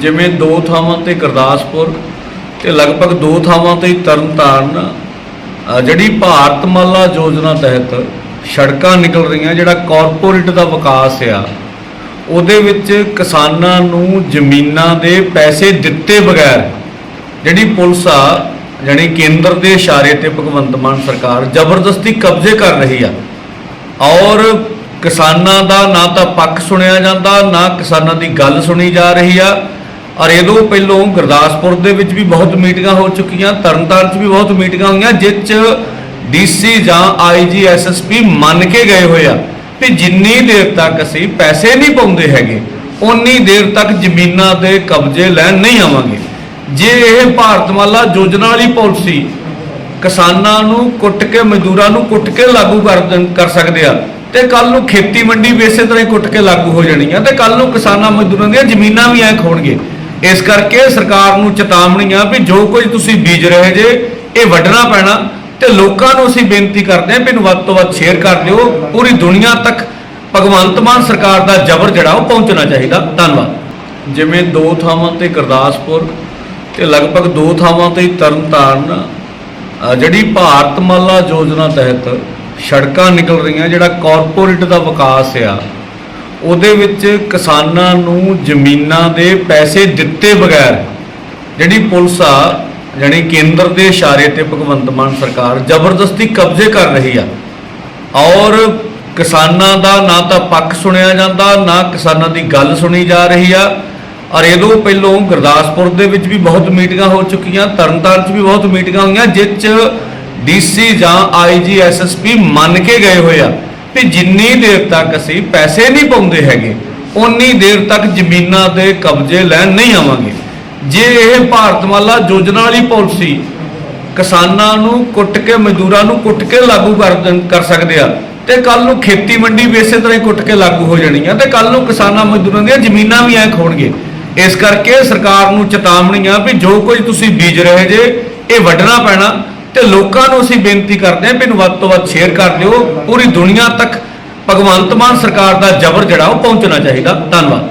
ਜਿਵੇਂ ਦੋ ਥਾਵਾਂ ਤੇ ਗੁਰਦਾਸਪੁਰ ਤੇ ਲਗਭਗ ਦੋ ਥਾਵਾਂ ਤੇ ਹੀ ਤਰਨਤਾਰਨ ਅ, ਜਿਹੜੀ ਭਾਰਤਮਾਲਾ ਯੋਜਨਾ ਤਹਿਤ ਸੜਕਾਂ ਨਿਕਲ ਰਹੀਆਂ ਜਿਹੜਾ ਕਾਰਪੋਰੇਟ ਦਾ ਵਿਕਾਸ ਆ ਉਹਦੇ ਵਿੱਚ ਕਿਸਾਨਾਂ ਨੂੰ ਜ਼ਮੀਨਾਂ ਦੇ ਪੈਸੇ ਦਿੱਤੇ ਬਗੈਰ ਜਿਹੜੀ ਪੁਲਿਸ ਆ ਜਾਣੀ ਕੇਂਦਰ ਦੇ ਇਸ਼ਾਰੇ ਤੇ ਭਗਵੰਤ ਮਾਨ ਸਰਕਾਰ ਜ਼ਬਰਦਸਤੀ ਕਬਜ਼ੇ ਕਰ ਰਹੀ ਆ। ਔਰ ਕਿਸਾਨਾਂ ਦਾ ਨਾ ਤਾਂ ਪੱਖ ਸੁਣਿਆ ਜਾਂਦਾ ਨਾ ਕਿਸਾਨਾਂ ਦੀ ਗੱਲ ਸੁਣੀ ਜਾ ਰਹੀ ਆ। ਔਰ ਇਹਦੋਂ ਪਹਿਲੋਂ ਗੁਰਦਾਸਪੁਰ ਦੇ ਵਿੱਚ ਵੀ ਬਹੁਤ ਮੀਟਿੰਗਾਂ ਹੋ ਚੁੱਕੀਆਂ, ਤਰਨਤਾਰਨ 'ਚ ਵੀ ਬਹੁਤ ਮੀਟਿੰਗਾਂ ਹੋਈਆਂ ਜਿਸ 'ਚ ਡੀਸੀ ਜਾਂ ਆਈਜੀ ਐਸਐਸਪੀ ਮੰਨ ਕੇ ਗਏ ਹੋਏ ਆ ਵੀ ਜਿੰਨੀ ਦੇਰ ਤੱਕ ਅਸੀਂ ਪੈਸੇ ਨਹੀਂ ਪਾਉਂਦੇ ਹੈਗੇ ਉਨੀ ਦੇਰ ਤੱਕ ਜ਼ਮੀਨਾਂ ਦੇ ਕਬਜ਼ੇ ਲੈਣ ਨਹੀਂ ਆਵਾਂਗੇ। ਜੇ ਇਹ ਭਾਰਤਮਾਲਾ ਯੋਜਨਾ ਵਾਲੀ ਪਾਲਿਸੀ ਕਿਸਾਨਾਂ ਨੂੰ ਕੁੱਟ ਕੇ, ਮਜ਼ਦੂਰਾਂ ਨੂੰ ਕੁੱਟ ਕੇ ਲਾਗੂ ਕਰ ਕਰ ਸਕਦੇ ਆ, ਤੇ ਕੱਲ ਨੂੰ ਖੇਤੀ ਮੰਡੀ ਵੀ ਇਸੇ ਤਰ੍ਹਾਂ ਹੀ ਕੁੱਟ ਕੇ ਲਾਗੂ ਹੋ ਜਾਣੀ ਆ, ਤੇ ਕੱਲ ਨੂੰ ਕਿਸਾਨਾਂ ਮਜ਼ਦੂਰਾਂ ਦੀਆਂ ਜ਼ਮੀਨਾਂ ਵੀ ਐ ਖੋਣਗੇ। ਇਸ ਕਰਕੇ ਸਰਕਾਰ ਨੂੰ ਚੇਤਾਵਨੀ ਆ ਵੀ ਜੋ ਕੁਝ ਤੁਸੀਂ ਬੀਜ ਰਹੇ ਜੇ, ਇਹ ਵੱਢਣਾ ਪੈਣਾ ਤੇ ਲੋਕਾਂ ਨੂੰ ਅਸੀਂ ਬੇਨਤੀ ਕਰਦੇ ਹਾਂ ਵੀ ਇਹਨੂੰ ਵੱਧ ਤੋਂ ਵੱਧ ਸ਼ੇਅਰ ਕਰ ਦਿਓ। ਪੂਰੀ ਦੁਨੀਆ ਤੱਕ ਭਗਵੰਤ ਮਾਨ ਸਰਕਾਰ ਦਾ ਜ਼ਬਰ ਜਿਹੜਾ ਉਹ ਪਹੁੰਚਣਾ ਚਾਹੀਦਾ। ਧੰਨਵਾਦ। ਜਿਵੇਂ ਦੋ ਥਾਵਾਂ ਤੇ ਗੁਰਦਾਸਪੁਰ ਤੇ ਲਗਭਗ ਦੋ ਥਾਵਾਂ ਤੇ ਤਰਨਤਾਰਨ ਜਿਹੜੀ ਭਾਰਤ ਮਾਲਾ ਯੋਜਨਾ ਤਹਿਤ ਸੜਕਾਂ ਨਿਕਲ ਰਹੀਆਂ, ਜਿਹੜਾ ਕਾਰਪੋਰੇਟ ਦਾ ਵਿਕਾਸ ਆ ਉਹਦੇ ਵਿੱਚ ਕਿਸਾਨਾਂ ਨੂੰ ਜ਼ਮੀਨਾਂ ਦੇ ਪੈਸੇ ਦਿੱਤੇ ਬਗੈਰ ਜਿਹੜੀ ਪੁਲਿਸ ਆ, ਜਾਣੀ ਕੇਂਦਰ ਦੇ ਇਸ਼ਾਰੇ ਤੇ ਭਗਵੰਤ ਮਾਨ ਸਰਕਾਰ ਜ਼ਬਰਦਸਤੀ ਕਬਜ਼ੇ ਕਰ ਰਹੀ ਆ। ਔਰ ਕਿਸਾਨਾਂ ਦਾ ਨਾ ਤਾਂ ਪੱਖ ਸੁਣਿਆ ਜਾਂਦਾ, ਨਾ ਕਿਸਾਨਾਂ ਦੀ ਗੱਲ ਸੁਣੀ ਜਾ ਰਹੀ ਆ। ਔਰ ਇਹਦੋਂ ਪਹਿਲੋਂ ਗੁਰਦਾਸਪੁਰ ਦੇ ਵਿੱਚ ਵੀ ਬਹੁਤ ਮੀਟਿੰਗਾਂ ਹੋ ਚੁੱਕੀਆਂ, ਤਰਨਤਾਰਨ 'ਚ ਵੀ ਬਹੁਤ ਮੀਟਿੰਗਾਂ ਹੋਈਆਂ ਜਿਸ 'ਚ ਡੀਸੀ ਜਾਂ ਆਈਜੀ ਐਸਐਸਪੀ ਮੰਨ ਕੇ ਗਏ ਹੋਏ ਆ। ਵੀ ਜਿੰਨੀ ਦੇਰ ਤੱਕ ਅਸੀਂ ਪੈਸੇ ਨਹੀਂ ਪਾਉਂਦੇ ਹੈਗੇ ਉਨੀ ਦੇਰ ਤੱਕ ਜ਼ਮੀਨਾਂ ਦੇ ਕਬਜ਼ੇ ਲੈਣ ਨਹੀਂ ਆਵਾਂਗੇ। ਜੇ ਇਹ ਭਾਰਤਮਾਲਾ ਯੋਜਨਾ ਵਾਲੀ ਪਾਲਿਸੀ ਕਿਸਾਨਾਂ ਨੂੰ ਕੁੱਟ ਕੇ, ਮਜ਼ਦੂਰਾਂ ਨੂੰ ਕੁੱਟ ਕੇ ਲਾਗੂ ਕਰ ਕਰ ਸਕਦੇ ਆ, ਤੇ ਕੱਲ ਨੂੰ ਖੇਤੀ ਮੰਡੀ ਵੀ ਇਸੇ ਤਰ੍ਹਾਂ ਹੀ ਕੁੱਟ ਕੇ ਲਾਗੂ ਹੋ ਜਾਣੀ ਆ, ਤੇ ਕੱਲ ਨੂੰ ਕਿਸਾਨਾਂ ਮਜ਼ਦੂਰਾਂ ਦੀਆਂ ਜ਼ਮੀਨਾਂ ਵੀ ਐ ਖੋਣਗੇ। ਇਸ ਕਰਕੇ ਸਰਕਾਰ ਨੂੰ ਚੇਤਾਵਨੀ ਆ ਵੀ ਜੋ ਕੁਝ ਤੁਸੀਂ ਬੀਜ ਰਹੇ ਜੇ, ਇਹ ਵੱਢਣਾ ਪੈਣਾ। ਤੇ ਲੋਕਾਂ ਨੂੰ ਅਸੀਂ ਬੇਨਤੀ ਕਰਦੇ ਹਾਂ ਵੀ ਇਹਨੂੰ ਵੱਧ ਤੋਂ ਵੱਧ ਸ਼ੇਅਰ ਕਰ ਦਿਓ। ਪੂਰੀ ਦੁਨੀਆ ਤੱਕ ਭਗਵੰਤ ਮਾਨ ਸਰਕਾਰ ਦਾ ਜ਼ਬਰ ਜਿਹੜਾ ਉਹ ਪਹੁੰਚਣਾ ਚਾਹੀਦਾ। ਧੰਨਵਾਦ।